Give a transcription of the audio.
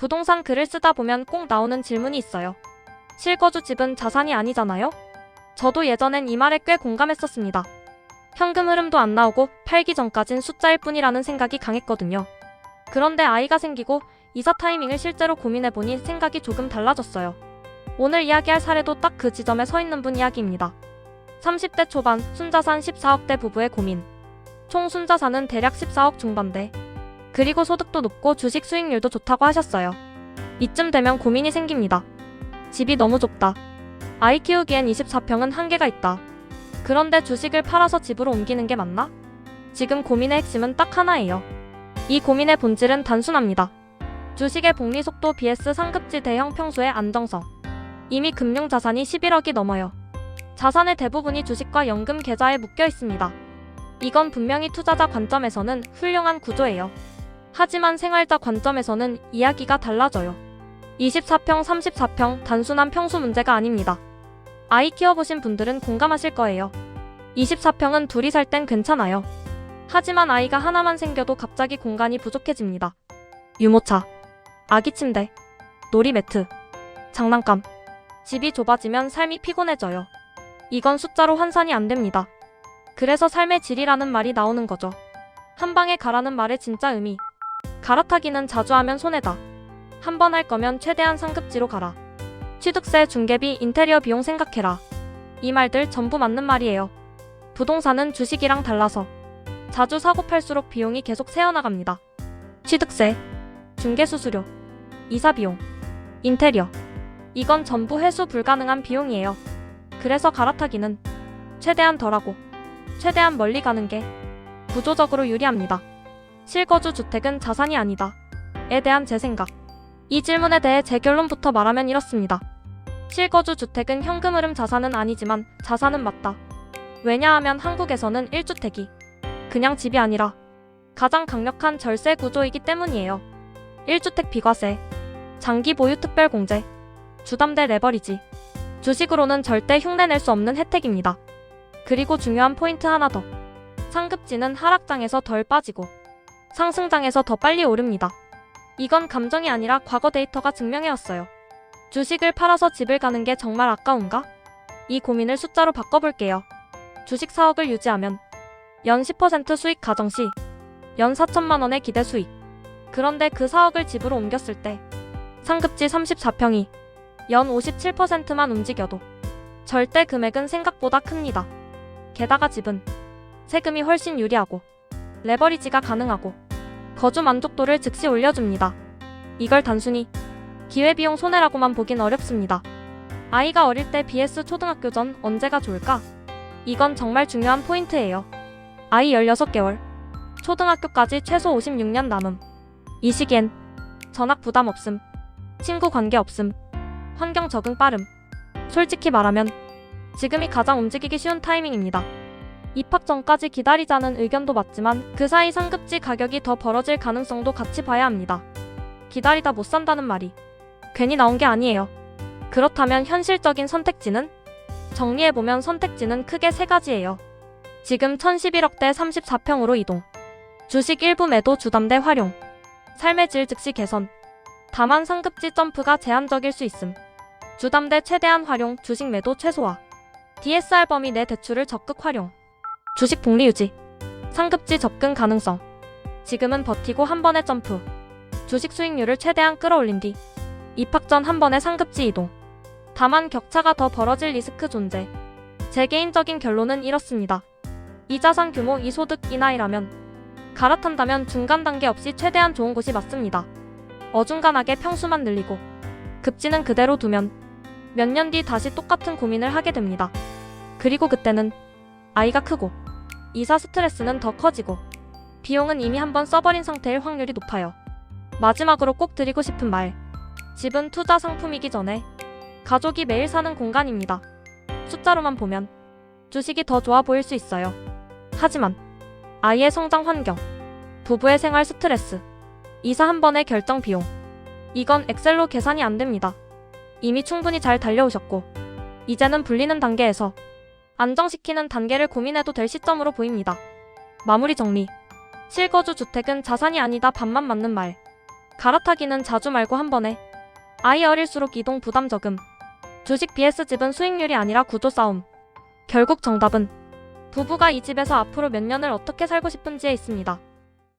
부동산 글을 쓰다 보면 꼭 나오는 질문이 있어요. 실거주 집은 자산이 아니잖아요? 저도 예전엔 이 말에 꽤 공감했었습니다. 현금 흐름도 안 나오고 팔기 전까진 숫자일 뿐이라는 생각이 강했거든요. 그런데 아이가 생기고 이사 타이밍을 실제로 고민해보니 생각이 조금 달라졌어요. 오늘 이야기할 사례도 딱 그 지점에 서 있는 분 이야기입니다. 30대 초반 순자산 14억대 부부의 고민. 총 순자산은 대략 14억 중반대. 그리고 소득도 높고 주식 수익률도 좋다고 하셨어요. 이쯤 되면 고민이 생깁니다. 집이 너무 좁다. 아이 키우기엔 24평은 한계가 있다. 그런데 주식을 팔아서 집으로 옮기는 게 맞나? 지금 고민의 핵심은 딱 하나예요. 이 고민의 본질은 단순합니다. 주식의 복리 속도 vs 상급지 대형 평수의 안정성. 이미 금융 자산이 11억이 넘어요. 자산의 대부분이 주식과 연금 계좌에 묶여 있습니다. 이건 분명히 투자자 관점에서는 훌륭한 구조예요. 하지만 생활자 관점에서는 이야기가 달라져요. 24평, 34평 단순한 평수 문제가 아닙니다. 아이 키워보신 분들은 공감하실 거예요. 24평은 둘이 살 땐 괜찮아요. 하지만 아이가 하나만 생겨도 갑자기 공간이 부족해집니다. 유모차, 아기 침대, 놀이 매트, 장난감. 집이 좁아지면 삶이 피곤해져요. 이건 숫자로 환산이 안 됩니다. 그래서 삶의 질이라는 말이 나오는 거죠. 한 방에 가라는 말의 진짜 의미. 갈아타기는 자주 하면 손해다. 한 번 할 거면 최대한 상급지로 가라. 취득세, 중개비, 인테리어 비용 생각해라. 이 말들 전부 맞는 말이에요. 부동산은 주식이랑 달라서 자주 사고 팔수록 비용이 계속 새어나갑니다. 취득세, 중개수수료, 이사 비용, 인테리어. 이건 전부 회수 불가능한 비용이에요. 그래서 갈아타기는 최대한 덜하고 최대한 멀리 가는 게 구조적으로 유리합니다. 실거주 주택은 자산이 아니다. 에 대한 제 생각. 이 질문에 대해 제 결론부터 말하면 이렇습니다. 실거주 주택은 현금 흐름 자산은 아니지만 자산은 맞다. 왜냐하면 한국에서는 1주택이 그냥 집이 아니라 가장 강력한 절세 구조이기 때문이에요. 1주택 비과세, 장기 보유 특별 공제, 주담대 레버리지. 주식으로는 절대 흉내낼 수 없는 혜택입니다. 그리고 중요한 포인트 하나 더. 상급지는 하락장에서 덜 빠지고 상승장에서 더 빨리 오릅니다. 이건 감정이 아니라 과거 데이터가 증명해왔어요. 주식을 팔아서 집을 가는 게 정말 아까운가? 이 고민을 숫자로 바꿔볼게요. 주식 4억을 유지하면 연 10% 수익 가정 시 연 4천만 원의 기대 수익. 그런데 그 4억을 집으로 옮겼을 때 상급지 34평이 연 57%만 움직여도 절대 금액은 생각보다 큽니다. 게다가 집은 세금이 훨씬 유리하고 레버리지가 가능하고 거주 만족도를 즉시 올려줍니다. 이걸 단순히 기회비용 손해라고만 보긴 어렵습니다. 아이가 어릴 때 BS 초등학교 전 언제가 좋을까? 이건 정말 중요한 포인트예요. 아이 16개월, 초등학교까지 최소 56년 남음. 이 시기엔 전학 부담 없음, 친구 관계 없음, 환경 적응 빠름. 솔직히 말하면 지금이 가장 움직이기 쉬운 타이밍입니다. 입학 전까지 기다리자는 의견도 맞지만 그 사이 상급지 가격이 더 벌어질 가능성도 같이 봐야 합니다. 기다리다 못 산다는 말이 괜히 나온 게 아니에요. 그렇다면 현실적인 선택지는? 정리해보면 선택지는 크게 세 가지예요. 지금 1011억대 34평으로 이동. 주식 일부 매도 주담대 활용. 삶의 질 즉시 개선. 다만 상급지 점프가 제한적일 수 있음. 주담대 최대한 활용, 주식 매도 최소화. DSR 범위 내 대출을 적극 활용. 주식 복리 유지. 상급지 접근 가능성. 지금은 버티고 한 번의 점프. 주식 수익률을 최대한 끌어올린 뒤 입학 전 한 번의 상급지 이동. 다만 격차가 더 벌어질 리스크 존재. 제 개인적인 결론은 이렇습니다. 이 자산 규모, 이 소득, 이 나이라면 갈아탄다면 중간 단계 없이 최대한 좋은 곳이 맞습니다. 어중간하게 평수만 늘리고 급지는 그대로 두면 몇 년 뒤 다시 똑같은 고민을 하게 됩니다. 그리고 그때는 아이가 크고 이사 스트레스는 더 커지고 비용은 이미 한번 써버린 상태일 확률이 높아요. 마지막으로 꼭 드리고 싶은 말. 집은 투자 상품이기 전에 가족이 매일 사는 공간입니다. 숫자로만 보면 주식이 더 좋아 보일 수 있어요. 하지만 아이의 성장 환경, 부부의 생활 스트레스, 이사 한 번의 결정 비용. 이건 엑셀로 계산이 안 됩니다. 이미 충분히 잘 달려오셨고, 이제는 불리는 단계에서 안정시키는 단계를 고민해도 될 시점으로 보입니다. 마무리 정리. 실거주 주택은 자산이 아니다 반만 맞는 말. 갈아타기는 자주 말고 한 번에. 아이 어릴수록 이동 부담 적음. 주식 BS 집은 수익률이 아니라 구조 싸움. 결국 정답은 부부가 이 집에서 앞으로 몇 년을 어떻게 살고 싶은지에 있습니다.